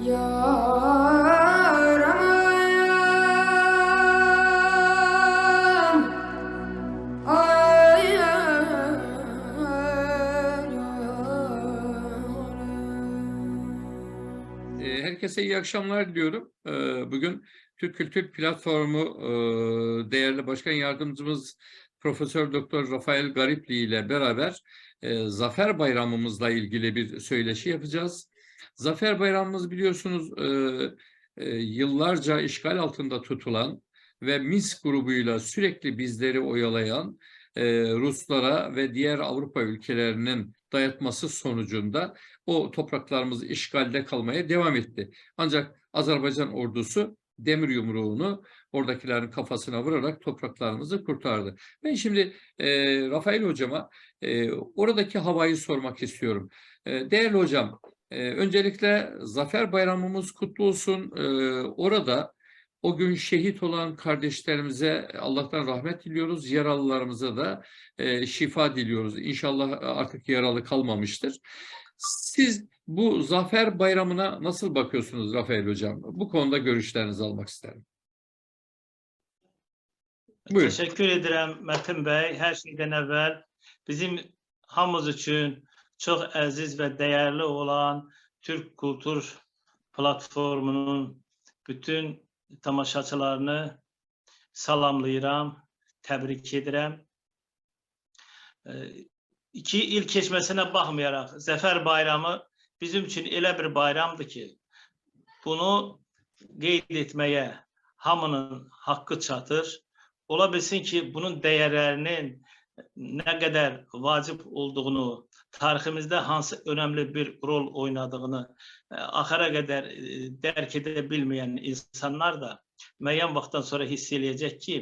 Yaraman Ay E, Herkese iyi akşamlar diliyorum. E, Bugün Türk Kültür Platformu e, değerli başkan yardımcımız Profesör Doktor Rafael Garipli ile beraber e, Zafer Bayramımızla ilgili bir söyleşi yapacağız. Zafer Bayramımız biliyorsunuz e, e, yıllarca işgal altında tutulan ve MİS grubuyla sürekli bizleri oyalayan e, Ruslara ve diğer Avrupa ülkelerinin dayatması sonucunda o topraklarımız işgalde kalmaya devam etti. Ancak Azerbaycan ordusu demir yumruğunu oradakilerin kafasına vurarak topraklarımızı kurtardı. Ben şimdi e, Rafael hocama e, oradaki havayı sormak istiyorum. E, değerli hocam, e, öncelikle Zafer Bayramımız kutlu olsun. E, orada o gün şehit olan kardeşlerimize Allah'tan rahmet diliyoruz. Yaralılarımıza da e, şifa diliyoruz. İnşallah artık yaralı kalmamıştır. Siz bu Zafer Bayramı'na nasıl bakıyorsunuz Rafael Hocam? Bu konuda görüşlerinizi almak isterim. Buyurun. Teşekkür ederim Metin Bey. Her şeyden evvel bizim hamımız için çok aziz ve değerli olan Türk Kültür Platformunun bütün tamaşaçılarını salamlayıram, təbrik edirəm. Ee, İki il keçməsinə baxmayaraq Zəfər Bayramı bizim üçün elə bir bayramdır ki, bunu qeyd etməyə hamının haqqı çatır. Ola bilsin ki, bunun dəyərlərinin nə qədər vacib olduğunu, tariximizdə hansı önəmli bir rol oynadığını e, axıra qədər e, dərk edə bilməyən insanlar da müəyyən vaxtdan sonra hiss eləyəcək ki,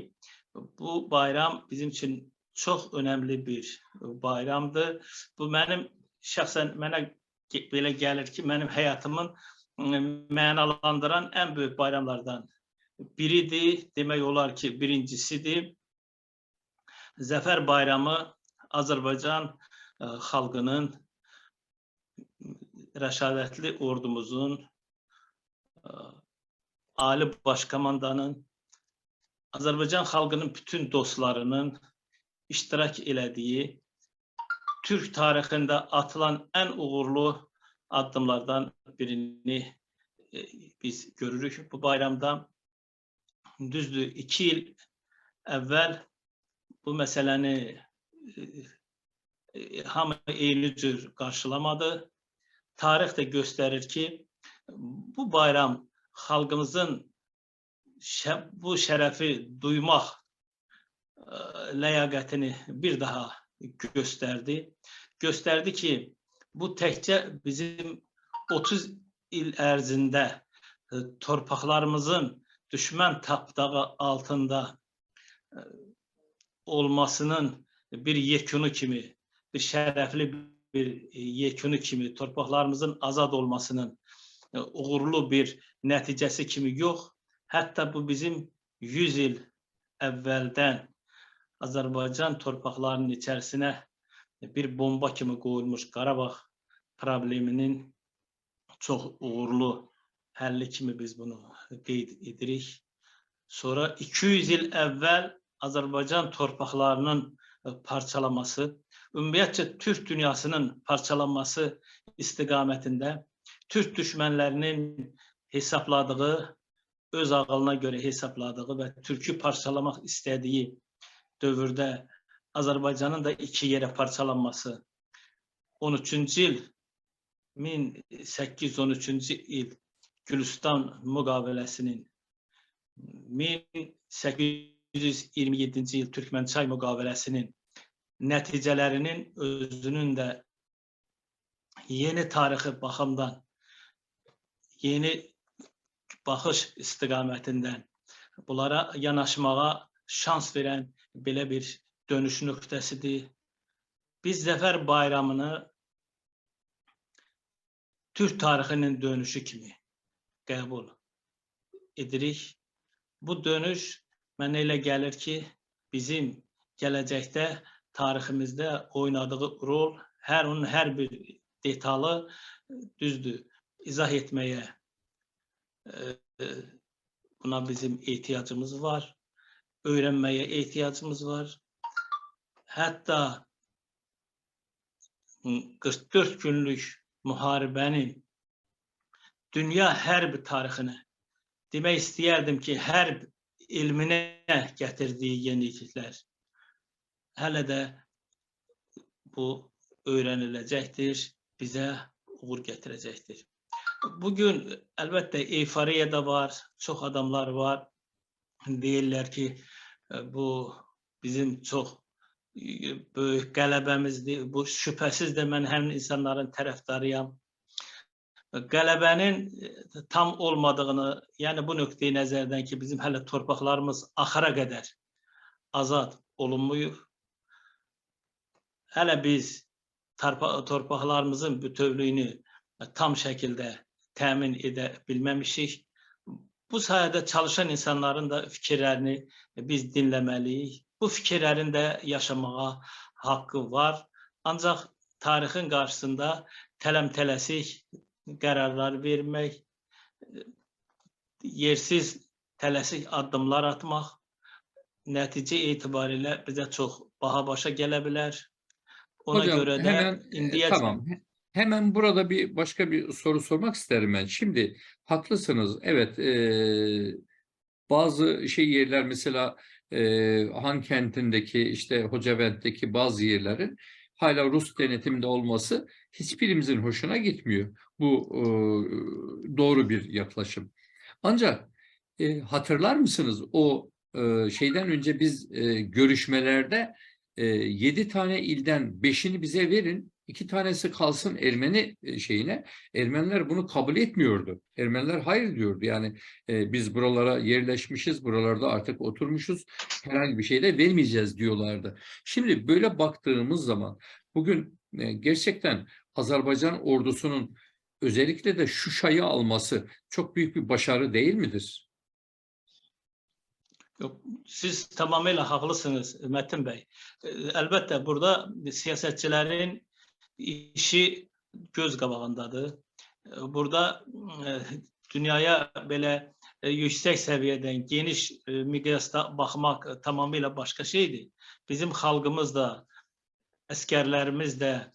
bu bayram bizim üçün çox önəmli bir bayramdır. Bu mənim şəxsən mənə belə gəlir ki, mənim həyatımın mənalandıran ən böyük bayramlardan biridir. Demək olar ki, birincisidir. Zəfər Bayramı Azərbaycan xalqının rəşadətli ordumuzun e, Ali Başkomandanın Azərbaycan xalqının bütün dostlarının iştirak elədiyi Türk tarixində atılan ən uğurlu addımlardan birini e, biz görürük bu bayramda. Düzdür, iki il əvvəl bu məsələni e, e, hamı eyni cür qarşılamadı. Tarix də göstərir ki, bu bayram xalqımızın şə- bu şərəfi duymaq e, ləyaqətini bir daha göstərdi. Göstərdi ki, bu təkcə bizim 30 il ərzində e, torpaqlarımızın düşmən tapdağı altında e, olmasının bir yekunu kimi, bir şərəfli bir e, yekunu kimi, torpaqlarımızın azad olmasının e, uğurlu bir nəticəsi kimi yox, hətta bu bizim 100 il əvvəldən Azərbaycan torpaqlarının içərisinə bir bomba kimi qoyulmuş Qarabağ probleminin çox uğurlu həlli kimi biz bunu qeyd edirik. Sonra 200 il əvvəl Azərbaycan torpaqlarının e, parçalaması, ümumiyyətcə Türk dünyasının parçalanması istiqamətində Türk düşmənlərinin hesabladığı, öz ağılına görə hesabladığı və Türkü parçalamaq istədiyi dövrdə Azərbaycanın da iki yerə parçalanması. 13-cü il 1813-cü il Gülüstan müqaviləsinin 1827-ci il Türkmənçay müqaviləsinin nəticələrinin özünün də yeni tarixi baxımdan yeni baxış istiqamətindən bunlara yanaşmağa şans verən belə bir dönüş nöqtəsidir. Biz Zəfər Bayramını Türk tarixinin dönüşü kimi qəbul edirik. Bu dönüş mənə elə gəlir ki, bizim gələcəkdə tariximizdə oynadığı rol, hər onun hər bir detalı düzdür, izah etməyə e, buna bizim ihtiyacımız var. Öğrenmeye ihtiyacımız var. Hatta m, 44 günlük muharibenin dünya hərb tarixini demək istəyərdim ki, hərb ilminə gətirdiyi yeniliklər hələ də bu öyrəniləcəkdir, bizə uğur gətirəcəkdir. Bugün əlbəttə euforiya da var, çox adamlar var. Deyirlər ki, bu bizim çox e, böyük qələbəmizdir. Bu şübhəsiz də mən həmin insanların tərəfdarıyam. Qələbənin e, tam olmadığını, yəni bu nöqteyi nəzərdən ki, bizim hələ torpaqlarımız axıra qədər azad olunmuyub. Hələ biz tarpa- torpaqlarımızın bütövlüyünü tam şəkildə təmin edə bilməmişik. Bu sayədə çalışan insanların da fikirlərini biz dinləməliyik. Bu fikirlərin də yaşamağa haqqı var. Ancaq tarixin qarşısında tələm-tələsik qərarlar vermək, yersiz tələsik addımlar atmaq nəticə etibarilə bizə çox baha başa gələ bilər. Ona Hocam görə də hemen e, indiyə tamam. he- Hemen burada bir başka bir soru sormak isterim ben. Şimdi haklısınız. Evet e, bazı şey yerler mesela e, Han kentindeki işte Hocavent'teki bazı yerlerin hala Rus denetiminde olması hiçbirimizin hoşuna gitmiyor. Bu e, doğru bir yaklaşım. Ancak e, hatırlar mısınız o e, şeyden önce biz e, görüşmelerde e, yedi tane ilden beşini bize verin, iki tanesi kalsın Ermeni e, şeyine. Ermeniler bunu kabul etmiyordu. Ermeniler hayır diyordu. Yani e, biz buralara yerleşmişiz, buralarda artık oturmuşuz, herhangi bir şey de vermeyeceğiz diyorlardı. Şimdi böyle baktığımız zaman bugün e, gerçekten Azerbaycan ordusunun özellikle de Şuşa'yı alması çok büyük bir başarı değil midir? Siz tamamıyla haklısınız Metin Bey. Elbette burada siyasetçilerin işi göz kabağındadır. E, burada e, dünyaya böyle yüksek seviyeden geniş e, miqyasda bakmak tamamıyla başka şeydir. Bizim halkımız da, askerlerimiz de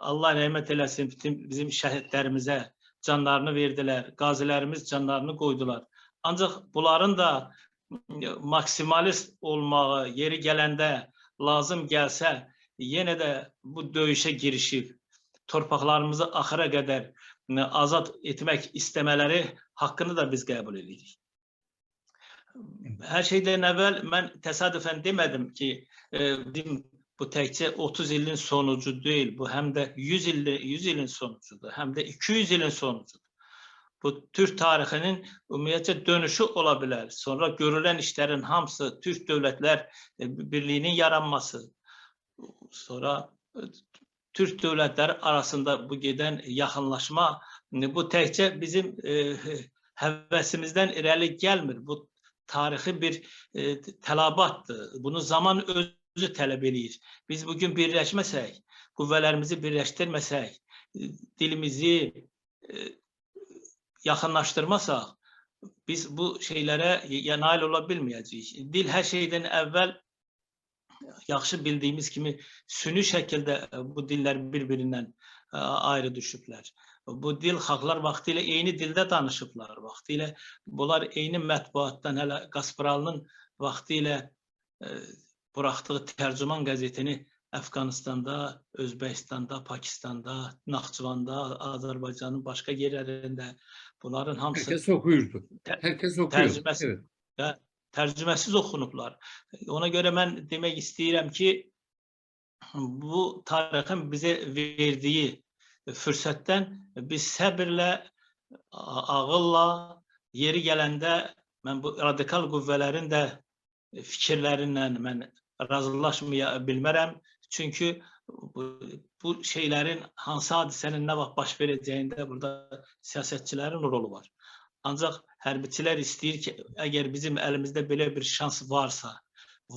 Allah rahmet eylesin bütün bizim şehitlerimize canlarını verdiler. Gazilerimiz canlarını koydular. Ancak bunların da maksimalist olmağı yeri gələndə lazım gəlsə yenə də bu döyüşə girişib torpaqlarımızı axıra qədər ə, azad etmək istəmələri haqqını da biz qəbul edirik. Hər şeydən əvvəl mən təsadüfən demədim ki, e, bizim bu təkcə 30 ilin sonucu deyil, bu həm də 100 ilin 100 ilin sonucudur, həm də 200 ilin sonucudur. Bu Türk tarixinin ümumiyyətcə dönüşü ola bilər. Sonra görülən işlərin hamısı Türk dövlətlər e, birliyinin yaranması, sonra e, Türk dövlətləri arasında bu gedən yaxınlaşma e, bu təkcə bizim e, həvəsimizdən irəli gəlmir. Bu tarixi bir e. Bunu zaman özü tələb eləyir. Biz bugün birləşməsək, qüvvələrimizi birləşdirməsək, dilimizi yaxınlaşdırmasaq, biz bu şeylərə nail ola bilməyəcəyik. Dil hər şeydən əvvəl yaxşı bildiyimiz kimi süni şəkildə e, bu dillər bir-birindən e, ayrı düşüblər. Bu dil xalqlar vaxtilə eyni dildə danışıblar. Vaxtilə bunlar eyni mətbuatdan hələ Qasparalının vaxtilə e, buraxdığı tərcüman qəzetini Əfqanistanda, Özbəkistanda, Pakistanda, Naxçıvanda, Azərbaycanın başqa yerlərində bunların hamısı Herkes okuyurdu. Herkes okuyor. tercümesi. Evet. tərcüməsiz oxunublar. Ona görə mən demək istəyirəm ki, bu tarixin bizə verdiyi fürsətdən biz səbirlə, ağılla, yeri gələndə mən bu radikal qüvvələrin də fikirlərindən mən razılaşmaya bilmərəm. Çünki bu, bu şeylərin hansı hadisənin nə vaxt baş verəcəyində burada siyasətçilərin rolu var. Ancaq hərbiçilər istəyir ki, əgər bizim əlimizdə belə bir şans varsa,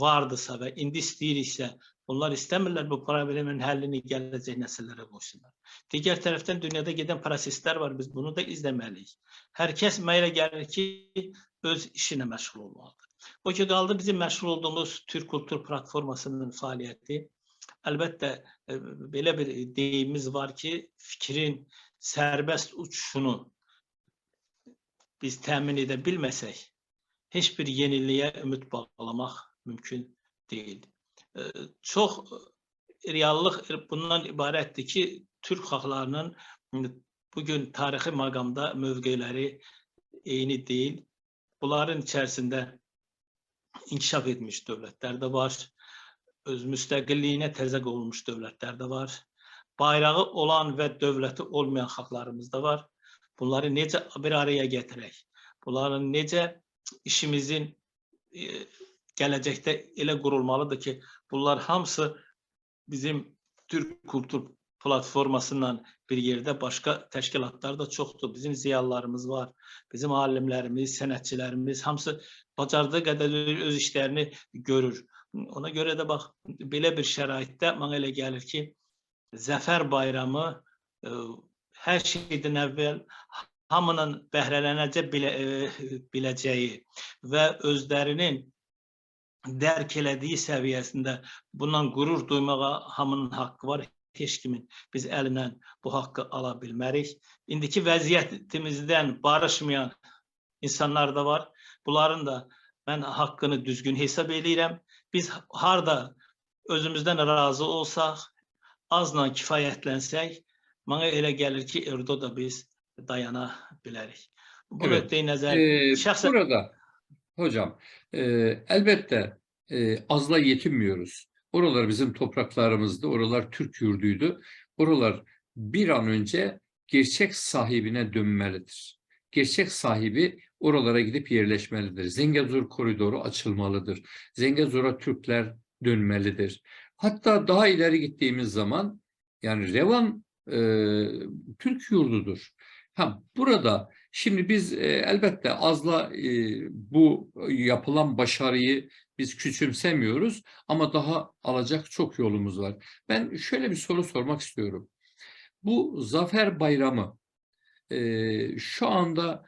vardısa və indi istəyiriksə, Onlar istəmirlər bu problemin həllini gələcək nəsillərə qoysunlar. Digər tərəfdən dünyada gedən proseslər var. Biz bunu da izləməliyik. Hər kəs mənə gəlir ki, öz işinə məşğul olmalıdır. O ki qaldı bizim məşğul olduğumuz Türk Kultur Platformasının fəaliyyəti. Əlbəttə e, belə bir deyimimiz var ki, fikrin sərbəst uçuşunu biz təmin edə bilməsək, heç bir yeniliyə ümid bağlamaq mümkün deyil. Ee, Çox reallıq bundan ibarətdir ki, Türk xalqlarının bugün tarixi məqamda mövqeləri eyni deyil. Bunların içərisində inkişaf etmiş dövlətlər də var. Öz müstəqilliyinə təzə qolmuş dövlətlər də var. Bayrağı olan və dövləti olmayan xalqlarımız da var. Bunları necə bir araya gətirək? Bunların necə işimizin e, gələcəkdə elə qurulmalıdır ki, bunlar hamısı bizim Türk Kultur Platformasından bir yerdə başqa təşkilatlar da çoxdur. Bizim ziyalılarımız var, bizim alimlərimiz, sənətçilərimiz hamısı bacardığı qədər öz işlərini görür. Ona görə də bax belə bir şəraitdə mənə elə gəlir ki, Zəfər bayramı e, hər şeydən əvvəl hamının bəhrələnəcə bilə, e, biləcəyi və özlərinin dərk elədiyi səviyyəsində bundan qürur duymağa hamının haqqı var. Heç kimin biz əlindən bu haqqı ala bilmərik. İndiki vəziyyətimizdən barışmayan insanlar da var. Bunların da mən haqqını düzgün hesab edirəm. Biz harda özümüzdən razı olsaq, azla kifayətlənsək, mənə elə gəlir ki, orada da biz dayana bilərik. Bu Evet. nöqteyi nəzər Ee, şəxsən burada hocam e, elbette e, azla yetinmiyoruz. Oralar bizim topraklarımızdı. Oralar Türk yurduydu. Oralar bir an önce gerçek sahibine dönmelidir. Gerçek sahibi oralara gidip yerleşmelidir. Zengezur koridoru açılmalıdır. Zengezur'a Türkler dönmelidir. Hatta daha ileri gittiğimiz zaman yani Revan e, Türk yurdudur. Ha, burada şimdi biz e, elbette azla e, bu yapılan başarıyı biz küçümsemiyoruz ama daha alacak çok yolumuz var. Ben şöyle bir soru sormak istiyorum. Bu Zafer Bayramı e, şu anda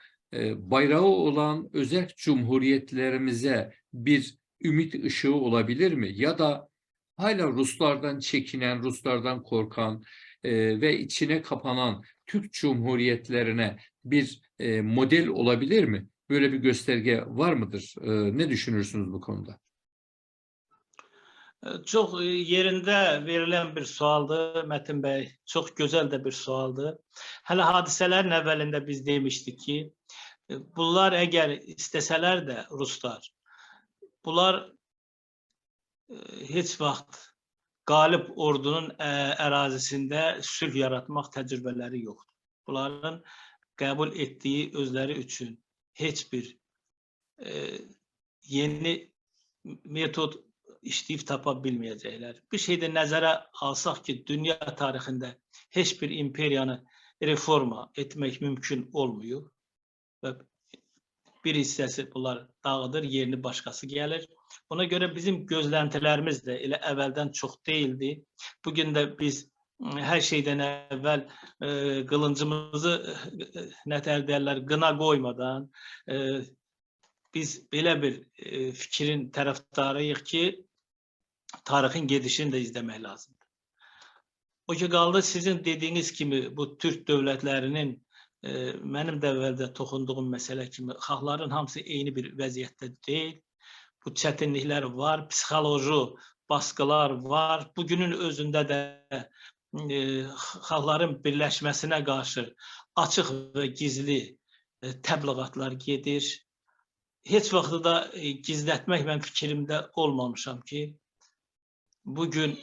bayrağı olan özel cumhuriyetlerimize bir ümit ışığı olabilir mi? Ya da hala Ruslardan çekinen, Ruslardan korkan e, ve içine kapanan Türk cumhuriyetlerine bir e, model olabilir mi? Böyle bir gösterge var mıdır? E, ne düşünürsünüz bu konuda? Çox e, yerində verilən bir sualdır Mətin bəy. Çox gözəl də bir sualdır. Hələ hadisələrin əvvəlində biz demişdik ki, e, bunlar əgər istəsələr də Ruslar, bunlar e, heç vaxt qalib ordunun ərazisində sülh yaratmaq təcrübələri yoxdur. Bunların qəbul etdiyi özləri üçün heç bir yeni metod işləyib tapa bilməyəcəklər. Bir şey də nəzərə alsaq ki, dünya tarixində heç bir imperiyanı reforma etmək mümkün olmuyor və bir hissəsi bunlar dağıdır, yerini başqası gəlir. Ona görə bizim gözləntilərimiz də elə əvvəldən çox deyildi. Bu gün də biz hər şeydən əvvəl e, qılıncımızı e, nətər deyirlər, qına qoymadan e, biz belə bir e, fikrin tərəfdarıyıq ki, tarixin gedişini də izləmək lazımdır. O ki qaldı sizin dediyiniz kimi bu Türk dövlətlərinin e, mənim də əvvəldə toxunduğum məsələ kimi xalqların hamısı eyni bir vəziyyətdə deyil. Bu çətinliklər var, psixoloji baskılar var. Bugünün özündə də e, xalqların birləşməsinə qarşı açıq və gizli e, təbliğatlar gedir. Heç vaxt da e, gizlətmək mən fikrimdə olmamışam ki, bugün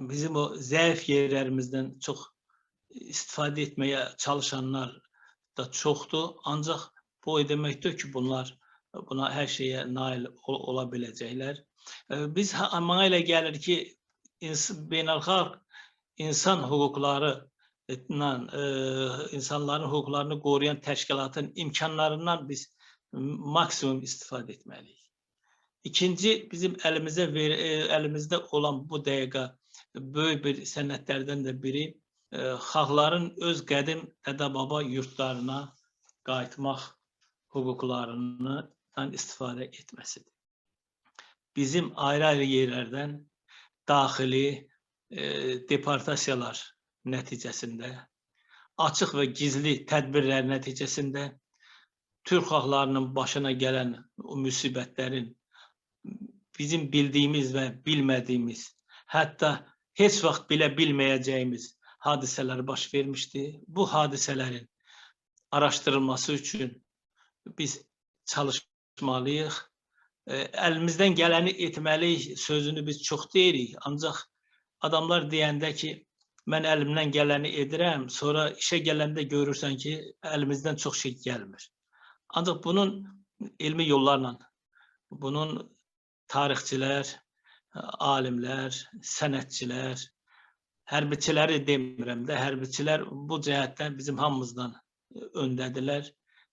bizim o zəif yerlərimizdən çox istifadə etməyə çalışanlar da çoxdur. Ancaq bu o deməkdir ki, bunlar buna hər şeyə nail ol ola biləcəklər. E, Biz mənə elə gəlir ki, ins beynəlxalq insan hüquqları ilə e, insanların hüquqlarını qoruyan təşkilatın imkanlarından biz maksimum istifadə etməliyik. İkinci bizim elimize ver, e, elimizde olan bu dəqiqə böyük bir sənədlərdən də biri e, xalqların öz qədim dədə-baba yurtlarına qayıtmaq hüquqlarından istifadə etməsidir. Bizim ayrı-ayrı yerlərdən daxili e, deportasiyalar nəticəsində, açıq və gizli tədbirlər nəticəsində Türk xalqlarının başına gələn o müsibətlərin bizim bildiyimiz və bilmədiyimiz, hətta heç vaxt bilə bilməyəcəyimiz hadisələr baş vermişdi. Bu hadisələrin araşdırılması üçün biz çalışmalıyıq. E, Əlimizdən gələni sözünü biz çox deyirik, ancaq adamlar deyəndə ki, mən əlimdən gələni edirəm, sonra işə gələndə görürsən ki, əlimizdən çox şey gəlmir. Ancaq bunun elmi yollarla, bunun tarixçilər, alimlər, sənətçilər, hərbiçiləri demirəm də, hərbiçilər bu cəhətdən bizim hamımızdan öndədirlər.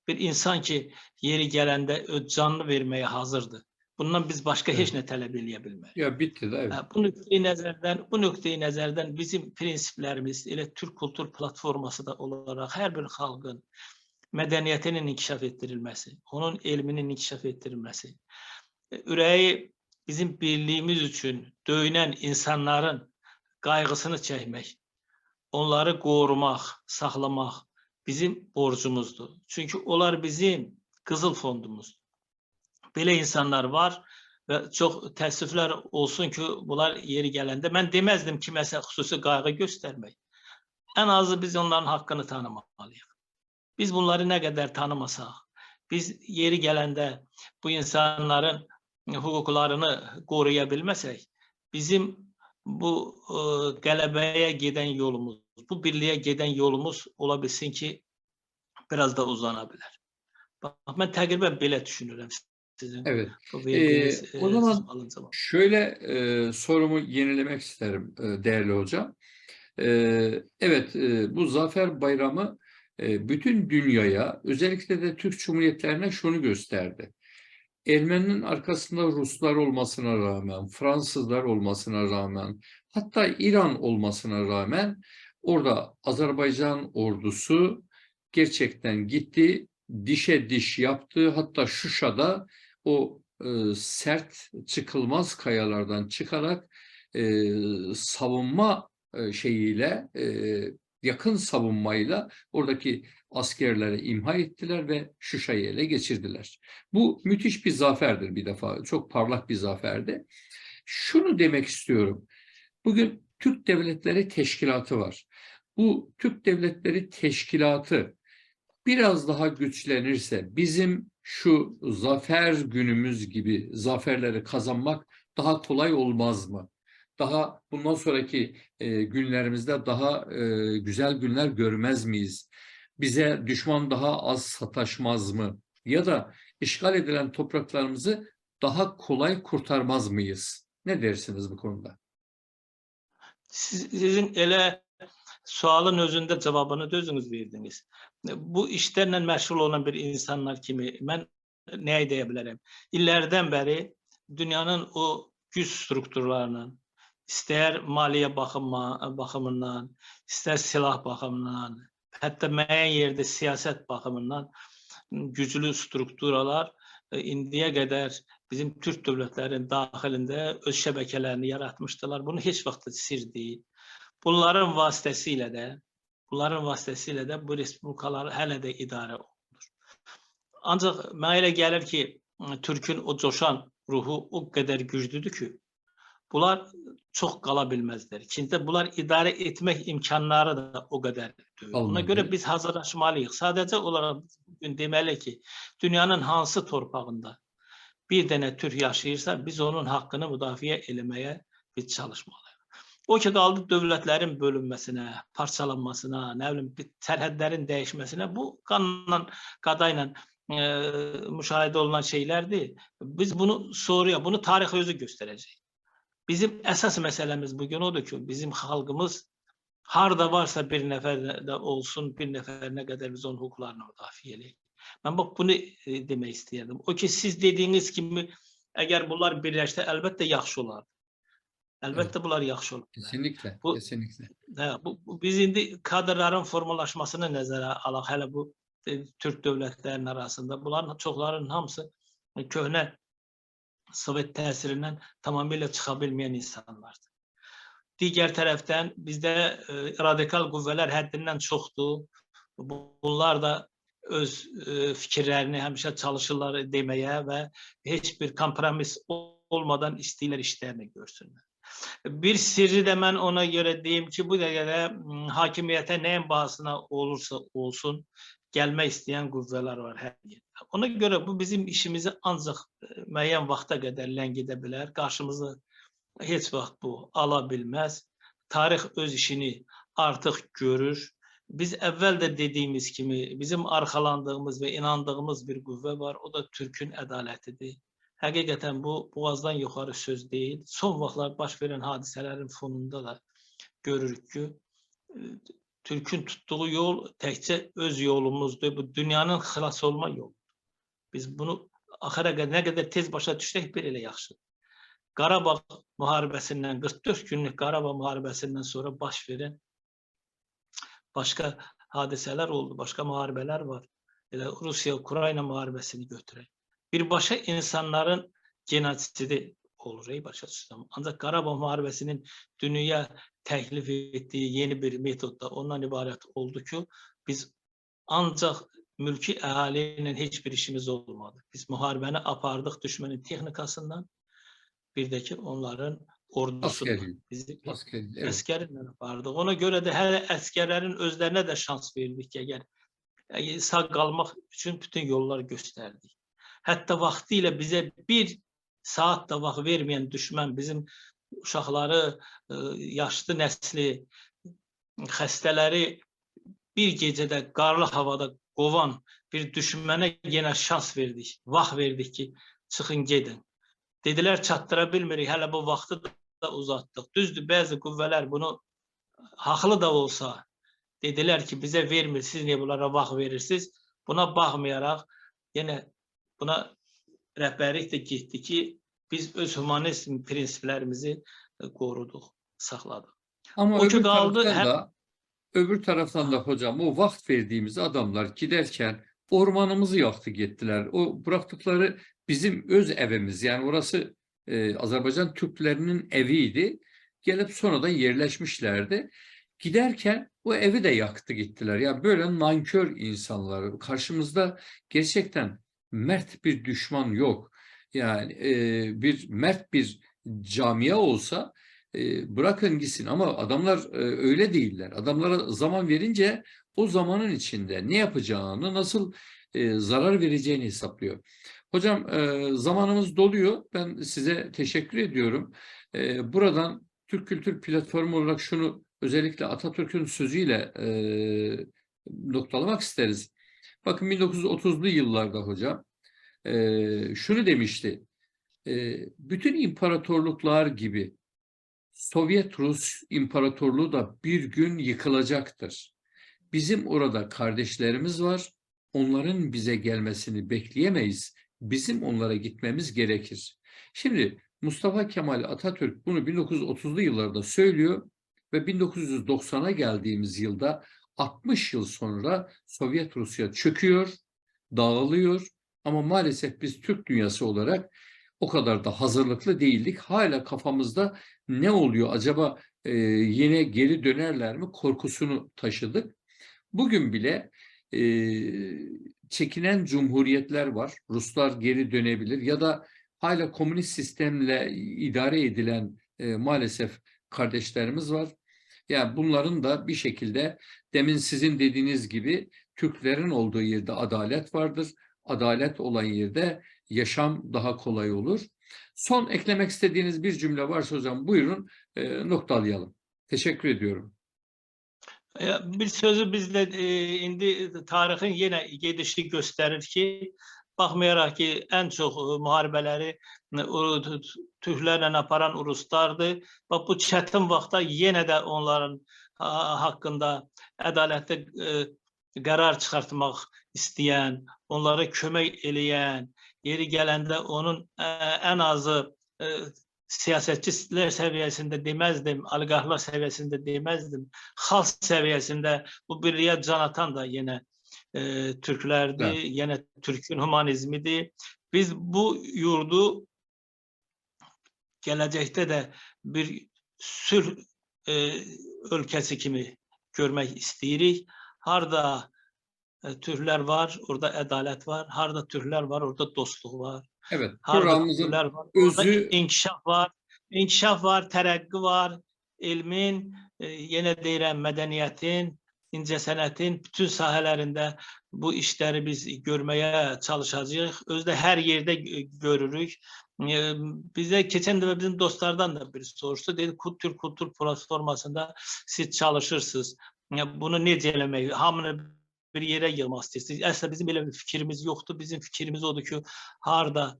Bir insan ki, yeri gələndə öz canını verməyə hazırdır. Bundan biz başqa heç nə tələb eləyə bilmərik. Ya bitti de evet. Hə, Bu nöqteyi nəzərdən, bu nöqteyi nəzərdən bizim prinsiplərimiz elə Türk Kultur Platforması da olaraq hər bir xalqın mədəniyyətinin inkişaf etdirilməsi, onun elminin inkişaf etdirilməsi, ürəyi bizim birliyimiz üçün döyünən insanların qayğısını çəkmək, onları qorumaq, saxlamaq bizim borcumuzdur. Çünki onlar bizim qızıl fondumuzdur. Belə insanlar var və çox təəssüflər olsun ki, bunlar yeri gələndə mən deməzdim kiməsə xüsusi qayğı göstərmək. Ən azı biz onların haqqını tanımalıyıq. Biz bunları nə qədər tanımasaq, biz yeri gələndə bu insanların hüquqlarını qoruya bilməsək, bizim bu ə, qələbəyə gedən yolumuz, bu birliyə gedən yolumuz ola bilsin ki, biraz da uzana bilər. Bax, mən təqribən belə düşünürəm sizin Evet. Ee, o e, zaman sualın cavabı. Şöyle e, sorumu yenilemek isterim e, değerli hocam. E, evet, e, bu Zafer Bayramı e, bütün dünyaya, özellikle de Türk Cumhuriyetlerine şunu gösterdi. Ermeninin arkasında Ruslar olmasına rağmen, Fransızlar olmasına rağmen, hatta İran olmasına rağmen orada Azerbaycan ordusu gerçekten gitti, dişe diş yaptı. Hatta Şuşa'da o e, sert çıkılmaz kayalardan çıkarak e, savunma e, şeyiyle e, yakın savunmayla oradaki askerleri imha ettiler ve Şuşa'yı ele geçirdiler. Bu müthiş bir zaferdir bir defa. Çok parlak bir zaferdi. Şunu demek istiyorum. Bugün Türk Devletleri Teşkilatı var. Bu Türk Devletleri Teşkilatı biraz daha güçlenirse bizim şu zafer günümüz gibi zaferleri kazanmak daha kolay olmaz mı? Daha bundan sonraki e, günlerimizde daha e, güzel günler görmez miyiz? Bize düşman daha az sataşmaz mı? Ya da işgal edilen topraklarımızı daha kolay kurtarmaz mıyız? Ne dersiniz bu konuda? Siz, sizin elə sualın özündə cavabını da özünüz verdiniz. Bu işlərlə məşğul olan bir insanlar kimi mən nəyə deyə bilərəm? İllərdən bəri dünyanın o güc strukturlarının istər maliyyə baxımı, baxımından, istər silah baxımından, hətta müəyyən yerdə siyasət baxımından güclü strukturalar e, indiyə qədər bizim Türk dövlətlərinin daxilində öz şəbəkələrini yaratmışdılar. Bunu heç vaxt sir deyil. Bunların vasitəsilə də, bunların vasitəsilə də bu respublikalar hələ də idarə olunur. Ancaq mənə elə gəlir ki, Türkün o coşan ruhu o qədər güclüdür ki, bunlar çox qala bilməzlər. İkincide bunlar idarə etmək imkanları da o qədər deyil. Olmaz, görə biz hazırlaşmalıyıq. Sadəcə olaraq bugün deməli ki, dünyanın hansı torpağında bir dənə Türk yaşayırsa, biz onun haqqını müdafiə eləməyə biz çalışmalıyıq. O ki qaldı dövlətlərin bölünməsinə, parçalanmasına, nə bilim sərhədlərin dəyişməsinə, bu qanla, qadayla e, müşahidə olunan şeylərdir. Biz bunu sonraya, bunu tarix özü göstərəcək. Bizim əsas məsələmiz bugün odur ki, bizim xalqımız harda varsa bir nəfər də olsun, bir nəfərinə qədər biz onun hüquqlarını müdafiə eləyək. Mən bax bunu e, demək istəyirdim. O ki siz dediyiniz kimi Əgər bunlar birləşsə, əlbəttə yaxşı olar. Əlbəttə bunlar yaxşı olar. Kesinlikle, Bu- kesinlikle. Hə, bu, bu biz indi kadrların formalaşmasını nəzərə alaq. Hələ bu e, Türk dövlətlərinin arasında bunların çoxlarının hamısı köhnə Sovyet tesirinden tamamıyla çıkabilmeyen insanlardı. Diğer taraftan bizde e, radikal kuvveler haddinden çoktu. Bunlar da öz e, fikirlerini hemşe çalışırlar demeye ve hiçbir kompromis olmadan isteyirler işlerini görsünler. Bir sirri de ben ona göre diyeyim ki bu dəqiqədə hakimiyyətə nəyin bahasına olursa olsun gəlmək istəyən qüvvələr var hər yer. Ona görə bu bizim işimizi ancaq e, müəyyən vaxta qədər ləngidə bilər. Qarşımıza heç vaxt bu ala bilməz. Tarix öz işini artıq görür. Biz əvvəl də dediyimiz kimi bizim arxalandığımız və inandığımız bir qüvvə var. O da Türkün ədalətidir. Həqiqətən bu boğazdan yuxarı söz deyil. Son vaxtlar baş verən hadisələrin fonunda da görürük ki, e, Türkün tutduğu yol təkcə öz yolumuzdur. Bu dünyanın xilas olma yolu. Biz bunu axıra nə qədər tez başa düşsək bir elə yaxşı. Qarabağ müharibəsindən 44 günlük Qarabağ müharibəsindən sonra baş verən başqa hadisələr oldu, başqa müharibələr var. Elə Rusiya-Ukrayna müharibəsini götürək. Birbaşa insanların genosidi olur, ey başa düşürəm. Ancaq Qarabağ müharibəsinin dünyaya təklif etdiyi yeni bir metod da ondan ibarət oldu ki, biz ancaq mülki əhali ilə heç bir işimiz olmadı. Biz müharibəni apardıq düşmənin texnikasından, bir də ki onların ordusundan. Bizi askeri. Evet. Əskərlə apardıq. Ona görə də hələ əskərlərin özlərinə də şans verdik ki, əgər əgər sağ qalmaq üçün bütün yollar göstərdik. Hətta vaxtı ilə bizə bir saat da vaxt verməyən düşmən bizim uşaqları, e, yaşlı nəsli, xəstələri bir gecədə qarlı havada qovan bir düşmənə yenə şans verdik. Vaxt verdik ki, çıxın gedin. Dedilər çatdıra bilmirik, hələ bu vaxtı da uzatdıq. Düzdür, bəzi qüvvələr bunu haqlı da olsa dedilər ki, bizə vermir, siz niyə bunlara vaxt verirsiniz? Buna baxmayaraq yenə buna rəhbərlik də getdi ki, biz öz humanizm prinsiplərimizi qoruduq, saxladıq. Ama O ki hem- da öbür taraftan da hocam o vaxt verdiğimiz adamlar giderken ormanımızı yaktı gittiler. O bıraktıkları bizim öz evimiz yani orası e, Azerbaycan Türklerinin eviydi. Gelip sonradan yerleşmişlerdi. Giderken o evi de yaktı gittiler. Yani böyle nankör insanlar. Karşımızda gerçekten mert bir düşman yok. Yani e, bir mert bir camia olsa bırakın gitsin ama adamlar öyle değiller. Adamlara zaman verince o zamanın içinde ne yapacağını, nasıl zarar vereceğini hesaplıyor. Hocam zamanımız doluyor. Ben size teşekkür ediyorum. Buradan Türk Kültür Platformu olarak şunu özellikle Atatürk'ün sözüyle noktalamak isteriz. Bakın 1930'lu yıllarda hocam şunu demişti. Bütün imparatorluklar gibi Sovyet Rus İmparatorluğu da bir gün yıkılacaktır. Bizim orada kardeşlerimiz var. Onların bize gelmesini bekleyemeyiz. Bizim onlara gitmemiz gerekir. Şimdi Mustafa Kemal Atatürk bunu 1930'lu yıllarda söylüyor ve 1990'a geldiğimiz yılda 60 yıl sonra Sovyet Rusya çöküyor, dağılıyor ama maalesef biz Türk dünyası olarak o kadar da hazırlıklı değildik. Hala kafamızda ne oluyor acaba e, yine geri dönerler mi korkusunu taşıdık. Bugün bile e, çekinen cumhuriyetler var. Ruslar geri dönebilir ya da hala komünist sistemle idare edilen e, maalesef kardeşlerimiz var. Yani bunların da bir şekilde demin sizin dediğiniz gibi Türklerin olduğu yerde adalet vardır. Adalet olan yerde yaşam daha kolay olur. Son eklemek istediğiniz bir cümle varsa hocam buyurun e, noktalayalım. Teşekkür ediyorum. Ya, Bir sözü bizdə e, indi tarixin yenə gedişi göstərir ki, baxmayaraq ki, ən çox e, müharibələri e, türklərlə aparan uruslardır. Bax bu çətin vaxtda yenə də onların ha- haqqında ədalətli e, qərar çıxartmaq istəyən, onları kömək eləyən, yeri gələndə onun e, ə, ən azı ə, siyasetçiler seviyesinde demezdim, oligarklar seviyesinde demezdim. Halk seviyesinde bu birliğe can atan da yine e, Türklerdi, evet. yine Türk'ün humanizmiydi. Biz bu yurdu gelecekte de bir sür e, ülkesi kimi görmek istiyoruz. Harda e, türklər var, orada ədalət var. Harda türklər var, orada dostluq var. Evet, Harda türklər var, orada özü- inkişaf var. İnkişaf var, tərəqqi var. Elmin, e, yenə deyirəm, mədəniyyətin, incəsənətin bütün sahələrində bu işləri biz görməyə çalışacağıq. Özdə hər yerdə gö- görürük. E, Bizə keçən dəfə bizim dostlardan da biri soruşdu. Dedi, "Kul- Türk Kultur Platformasında siz çalışırsınız. Bunu necə eləmək? Hamını bir yere yığmak istersiniz. Aslında bizim böyle bir fikrimiz yoktu. Bizim fikrimiz oldu ki harda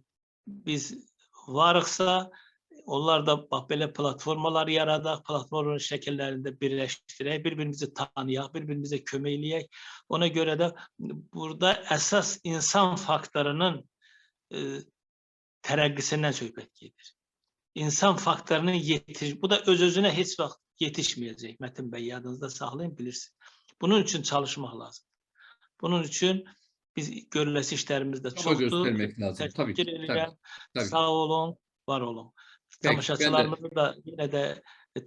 biz varıksa onlar da bak böyle platformalar yaradak, platformların şekillerinde birleştirerek, birbirimizi tanıyak, birbirimize kömeyleyek. Ona göre de burada esas insan faktörünün e, terakkisinden söhbət gedir. İnsan faktörünün yetiş, bu da öz özünə heç vaxt yetişməyəcək. Mətin bəy yadınızda saxlayın, bilirsiniz. Bunun üçün çalışmaq lazım. Bunun üçün biz görüləsi işlərimiz də çaba çoxdur. göstermek lazım. Tabii Tabii, edirəm. tabii. Sağ olun, var olun. De- Tamaşaçılarımızı da yenə də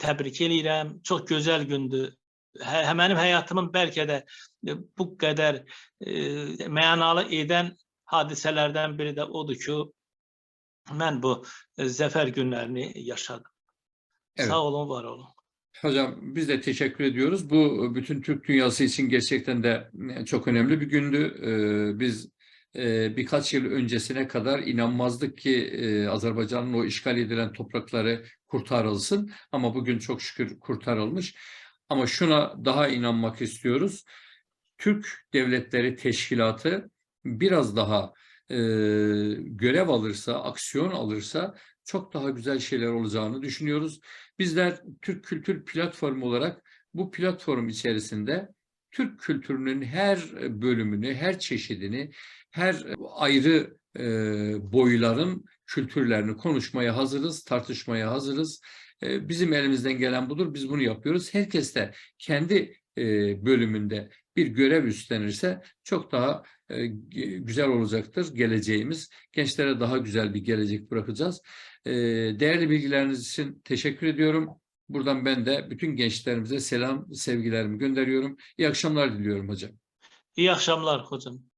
təbrik eləyirəm. Çox gözəl gündür. Hə, hə- mənim həyatımın bəlkə də e, bu qədər e, mənalı edən hadisələrdən biri də odur ki, mən bu e, zəfər günlərini yaşadım. Evet. Sağ olun, var olun. Hocam biz de teşekkür ediyoruz. Bu bütün Türk dünyası için gerçekten de e, çok önemli bir gündü. Ee, Biz e, birkaç yıl öncesine kadar inanmazdık ki e, Azerbaycan'ın o işgal edilen toprakları kurtarılsın. Ama bugün çok şükür kurtarılmış. Ama şuna daha inanmak istiyoruz. Türk Devletleri Teşkilatı biraz daha e, görev alırsa, aksiyon alırsa çok daha güzel şeyler olacağını düşünüyoruz. Bizler Türk Kültür Platformu olarak bu platform içerisinde Türk kültürünün her bölümünü, her çeşidini, her ayrı e, boyların kültürlerini konuşmaya hazırız, tartışmaya hazırız. E, bizim elimizden gelen budur, biz bunu yapıyoruz. Herkes de kendi e, bölümünde bir görev üstlenirse çok daha e, güzel olacaktır geleceğimiz. Gençlere daha güzel bir gelecek bırakacağız. E, değerli bilgileriniz için teşekkür ediyorum. Buradan ben de bütün gençlerimize selam, sevgilerimi gönderiyorum. İyi akşamlar diliyorum hocam. İyi axşamlar hocam.